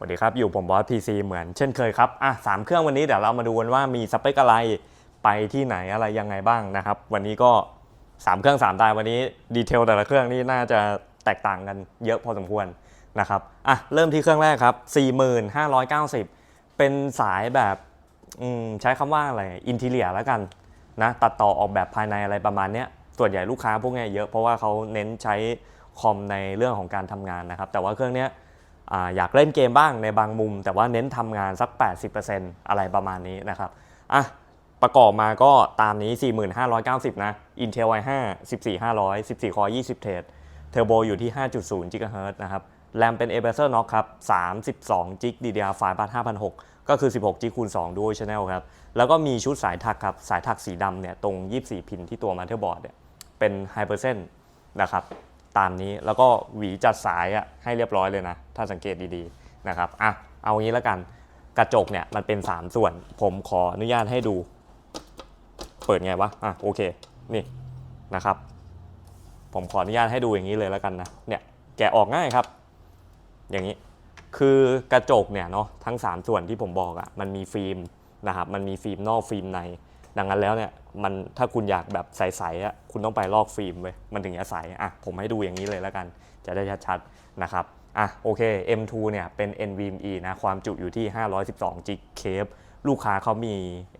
สวัสดีครับ อยู่ผมบอสพีซีเหมือนเช่นเคยครับอะสามเครื่องวันนี้เดี๋ยวเรามาดูกันว่ามีสเปคอะไรไปที่ไหนอะไรยังไงบ้างนะครับ วันนี้ก็ 3 เครื่อง3ตายวันนี้ดีเทลแต่ละเครื่องนี่น่าจะแตกต่างกันเยอะพอสมควรนะครับอะเริ่มที่เครื่องแรกครับ 4590 เป็นสายแบบใช้คำว่าอะไรอินทีเลียแล้วกันนะตัดต่อออกแบบภายในอะไรประมาณนี้ส่วนใหญ่ลูกค้าพวกนี้เยอะเพราะว่าเขาเน้นใช้คอมในเรื่องของการทำงานนะครับ แต่ว่าเครื่องเนี้ย อยากเล่นเกมบ้างในบางมุม แต่ว่าเน้นทำงานสัก 80%อะไรประมาณนี้นะครับอะประกอบมาก็ตามนี้ 4590 นะ Intel i5 14500 14 Core 20 เทรดเทอร์โบอยู่ที่ 5.0 GHz นะครับแรมเป็น a b e r s e r Knox ครับ 32 g b DDR5 5006 ก็คือ 16 g คูณ2 Dual Channel ครับ แล้วก็มีชุดสายถักครับ สายถักสีดำเนี่ย ตรง 24 พินที่ตัวมาเ t อร์บอร์ดเนี่ย เป็น Hypersen นะครับ ตามนี้ แล้วก็หวีจัดสายอะให้เรียบร้อยเลยนะ ถ้าสังเกตดีๆนะครับอะเอางี้แล้วกัน กระจกเนี่ยมันเป็น 3 ส่วน ผมขออนุญาตให้ดู เปิดไงวะอะโอเคนี่นะครับ ผมขออนุญาตให้ดูอย่างนี้เลยแล้วกันนะเนี่ยแกะออกง่ายครับ อย่างนี้คือกระจกเนี่ยเนาะทั้ง 3 ส่วนที่ผมบอกอะ่ะมันมีฟิล์มนะครับมันมีฟิล์มนอกฟิล์มใน ดังนั้นแล้วเนี่ยมันถ้าคุณอยากแบบใสๆอะคุณต้องไปลอกฟิล์มเว้ยมันถึงจะใสอะผมให้ดูอย่างนี้เลยแล้วกัน จะได้ชัดๆนะครับอะโอเค M2 เนี่ยเป็น NVMe นะความจุอยู่ที่ 512 g เคป ลูกค้าเขามี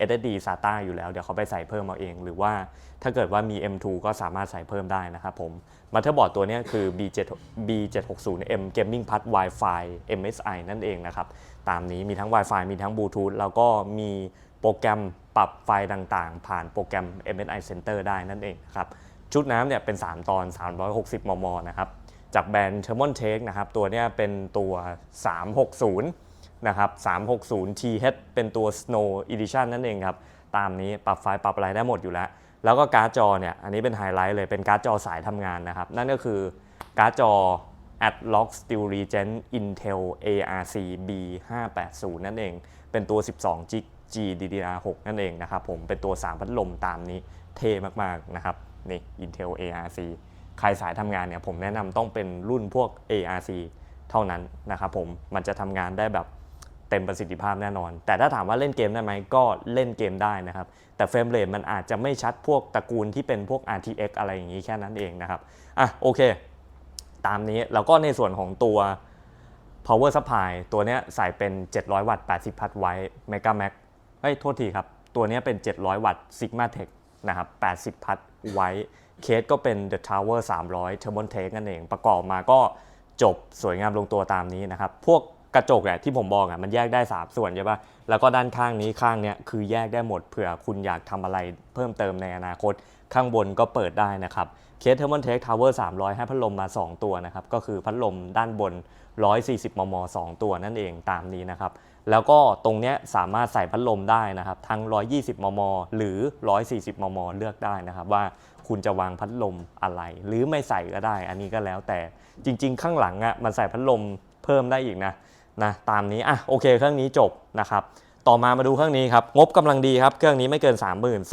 SSD SATA อยู่แล้ว เดี๋ยวเขาไปใส่เพิ่มเอาเอง หรือว่าถ้าเกิดว่ามี M2 ก็สามารถใส่เพิ่มได้นะครับผมมาเตอร์บอร์ดตัวนี้คือ B7 B760M Gaming Pad Wi-Fi MSI นั่นเองนะครับ ตามนี้มีทั้ง Wi-Fi มีทั้งบลูทูธแล้วก็มีโปรแกรมปรับไฟต่างๆ ผ่านโปรแกรม MSI Center ได้นั่นเองครับชุดน้ำเนี่ยเป็น 3 ตอน 360 มมนะครับจากแบรนด์ t h e r m o n t e c h นะครับตัวนี้เป็นตัว 360 นะครับ360 TH เป็นตัว Snow Edition นั่นเองครับ ตามนี้ปรับไฟปรับอะไรได้หมดอยู่แล้ว แล้วก็การ์ดจอเนี่ย อันนี้เป็นไฮไลท์เลย เป็นการ์ดจอสายทำงานนะครับ นั่นก็คือการ์ดจอ Atlock Steel Regen Intel ARC B580 นั่นเอง เป็นตัว 12 g GDDR6 นั่นเองนะครับผม เป็นตัว 3 พัดลมตามนี้ เท่มากๆนะครับ นี่ Intel ARC ใครสายทำงานเนี่ย ผมแนะนำต้องเป็นรุ่นพวก ARC เท่านั้นนะครับผม มันจะทำงานได้แบบ เต็มประสิทธิภาพแน่นอน แต่ถ้าถามว่าเล่นเกมได้ไหมก็เล่นเกมได้นะครับ แต่เฟรมเรทมันอาจจะไม่ชัดพวกตระกูลที่เป็นพวก RTX อะไรอย่างนี้แค่นั้นเองนะครับ อะโอเค ตามนี้แล้วก็ในส่วนของตัว power supply ตัวเนี้ยใส่เป็น 700 วัตต์ 80 พัทไว้ mega max เอ้ย โทษทีครับ ตัวเนี้ยเป็น 700 วัตต์ sigma tech นะครับ 80 พัทไว้ เคสก็เป็น the tower 300 t h e r m o n t e c h นั่นเอง ประกอบมาก็จบสวยงามลงตัวตามนี้นะครับ พวก ระจกเนี่ยที่ผมบอกอะมันแยกได้3ส่วนใช่ปะแล้วก็ด้านข้างนี้ข้างเนี้ยคือแยกได้หมดเผื่อคุณอยากทำอะไรเพิ่มเติมในอนาคต ข้างบนก็เปิดได้นะครับเคสเทอร์มอนเทคทาวเวอร์300ให้พัดลมมา 2 ตัวนะครับ ก็คือพัดลมด้านบน 140 มม 2 ตัวนั่นเองตามนี้นะครับ แล้วก็ตรงเนี้ยสามารถใส่พัดลมได้นะครับ ทั้ง 120 มม หรือ 140 มม เลือกได้นะครับ ว่าคุณจะวางพัดลมอะไร หรือไม่ใส่ก็ได้ อันนี้ก็แล้วแต่จริง ๆ ข้างหลังอะมันใส่พัดลมเพิ่มได้อีกนะ นะตามนี้อะโอเคเครื่องนี้จบนะครับต่อมามาดูเครื่องนี้ครับ งบกำลังดีครับ เครื่องนี้ไม่เกิน 30,000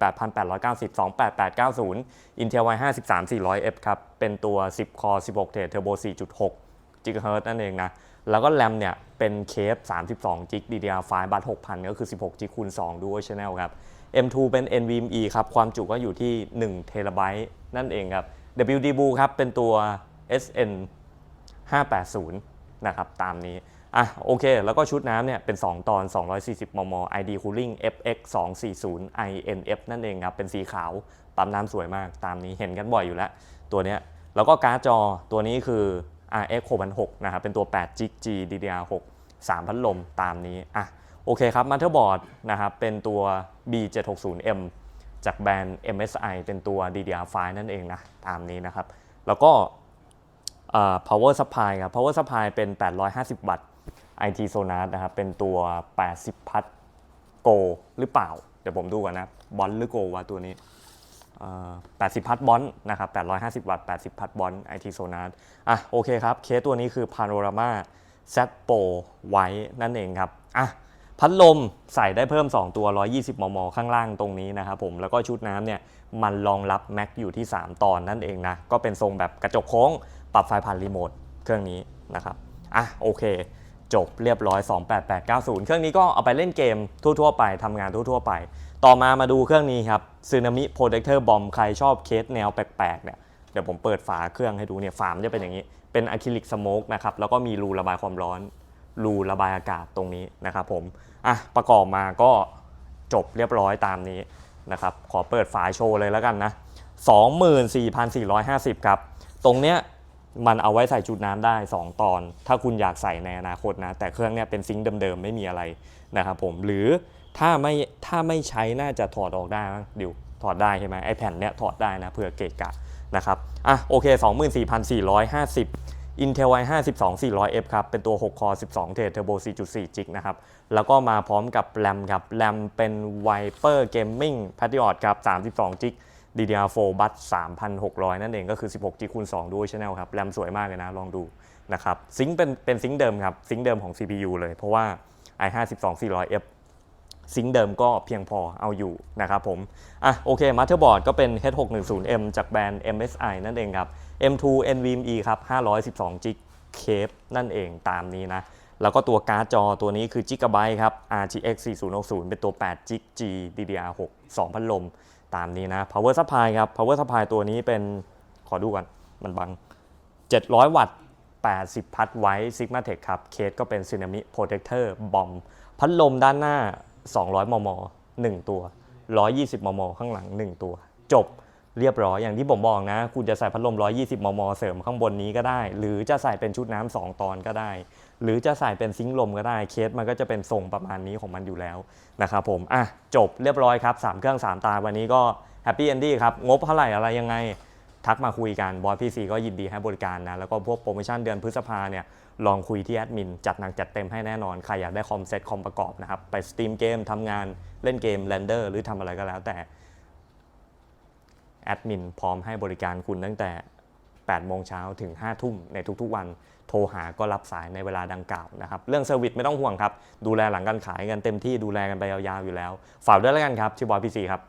28,890 28890 Intel i 53 400F ครับ เป็นตัว 10 Core 16 Thread Turbo 4.6 GHz นั่นเองนะ แล้วก็แรมเนี่ย เป็นเคฟ32 g DDR5 บัต6,000 ก็คือ 16 g คูณ2 Dual Channel ครับ M2 เป็น NVMe ครับ ความจุก็อยู่ที่1 t b นั่นเองครับ WD Blue ครับ เป็นตัว SN 580 นะครับตามนี้อะโอเค แล้วก็ชุดน้ำเนี่ยเป็น 2 ตอน 240 มม ID Cooling FX 240 INF นั่นเองครับ เป็นสีขาวปั๊มน้ำสวยมากตามนี้เห็นกันบ่อยอยู่แล้ว ตัวเนี้ยแล้วก็การ์ดจอตัวนี้คือ RX 6006นะครับเป็นตัว8 g G DDR6 3 พัดลมตามนี้อะโอเคครับมาเ t อร์บอร์ดนะครับเป็นตัว B760M จากแบรนด์ MSI เป็นตัว DDR5 นั่นเองนะตามนี้นะครับ แล้วก็ power supply ครับ power supply เป็น 850 วัตต์ IT Sonar นะครับ เป็นตัว 80 พัทโกหรือเปล่า เดี๋ยวผมดูก่อนนะ บอลหรือโกวะตัวนี้ 80 พัทบอลนะครับ 850 วัตต์ 80 พัทบอล IT Sonar อะ โอเคครับ เคสตัวนี้คือ Panorama Z Pro White นั่นเองครับ อะ พัดลมใส่ได้เพิ่ม 2 ตัว 120 มม ข้างล่างตรงนี้นะครับผม แล้วก็ชุดน้ำเนี่ย มันรองรับ Mac อยู่ที่ 3 ตอนนั่นเองนะ ก็เป็นทรงแบบกระจกโค้ง ปรับไฟผ่านรีโมทเครื่องนี้นะครับอะโอเค จบเรียบร้อย 28890 เครื่องนี้ก็เอาไปเล่นเกมทั่วๆไปทำงานทั่วๆไป ต่อมามาดูเครื่องนี้ครับซึนามิโปรเ e คเตอร์บอมใครชอบเคสแนวแปลกๆเนี่ยเดี๋ยวผมเปิดฝาเครื่องให้ดูเนี่ยฝามจะเป็นอย่างนี้ เป็นอะคริลิกสโมกนะครับแล้วก็มีรูระบายความร้อน รูระบายอากาศตรงนี้นะครับผมอะประกอบมาก็จบเรียบร้อยตามนี้นะครับขอเปิดฝาโชว์เลยแล้วกันนะ24,450 ครับ ตรงเนี้ย มันเอาไว้ใส่จุดน้ำได้ 2 ตอน ถ้าคุณอยากใส่ในอนาคตนะ แต่เครื่องเนี้ยเป็นซิงค์เดิมๆ ไม่มีอะไรนะครับผมหรือถ้าไม่ถ้าไม่ใช้น่าจะถอดออกได้มั้งดิวถอดได้ใช่ไหมไอแผ่นเนี้ยถอดได้นะเผื่อเกะกะนะครับอะโอเค 24,450 Intel i5 2 400F ครับ เป็นตัว 6 คอ 12 เทรดเทอร์โบ 4.4 จิกนะครับ แล้วก็มาพร้อมกับแรมครับแรมเป็น Viper Gaming Patriot ครับ 32 จิก DDR4 บัส3,600 นั่นเองก็คือ 16จิกคูณ2ด้วย Channel ครับ แรมสวยมากเลยนะ ลองดูนะครับ ซิงค์เป็นเป็นซิงค์เดิมครับ ซิงค์เดิมของ CPU เลย เพราะว่า i5 12 400F ซิงค์เดิมก็เพียงพอเอาอยู่นะครับผม อะโอเคมา t เ e อร์บอร์ดก็เป็น H610M จากแบรนด์ MSI นั่นเองครับ M2 NVMe ครับ512 g b เคปนั่นเองตามนี้นะ แล้วก็ตัวการ์ดจอตัวนี้คือ Gigabyte ครับ RTX 4060 เป็นตัว8 g G DDR6 2พัดลม ตามนี้นะ Power Supply ครับ Power Supply ตัวนี้เป็นขอดูก่อน มันบัง 700 วัตต์ 80 พัดไว้ Sigmatech ครับ เคสก็เป็น Tsunami Protector Bomb พัดลมด้านหน้า 200 มม 1 ตัว 120 มม ข้างหลัง 1 ตัว จบเรียบร้อย อย่างที่ผมบอกนะ คุณจะใส่พัดลม 120 มม เสริมข้างบนนี้ก็ได้ หรือจะใส่เป็นชุดน้ำ2ตอนก็ได้ หรือจะใส่เป็นซิงค์ลมก็ได้เคสมันก็จะเป็นทรงประมาณนี้ของมันอยู่แล้วนะครับผมอะจบเรียบร้อยครับ 3 เครื่อง 3 ตาวันนี้ก็แฮปปี้เอนดี้ครับ งบเท่าไหร่อะไรยังไง ทักมาคุยกันบอยพีซีก็ยินดีให้บริการนะ แล้วก็พวกโปรโมชั่นเดือนพฤษภาเนี่ยลองคุยที่แอดมิน จัดหนักจัดเต็มให้แน่นอน ใครอยากได้คอมเซ็ตคอมประกอบนะครับ ไปสตรีมเกมทำงานเล่นเกมแรนเดอร์หรือทำอะไรก็แล้วแต่แอดมินพร้อมให้บริการคุณตั้งแต่ 8 โมงเช้าถึง 5 ทุ่มในทุกๆวัน โทรหาก็รับสายในเวลาดังกล่าวนะครับ เรื่องเซอร์วิสไม่ต้องห่วงครับ ดูแลหลังการขายกันเต็มที่ดูแลกันไปยาวๆอยู่แล้ว ฝากด้วยแล้วกันครับชื่อบอยพีซีครับ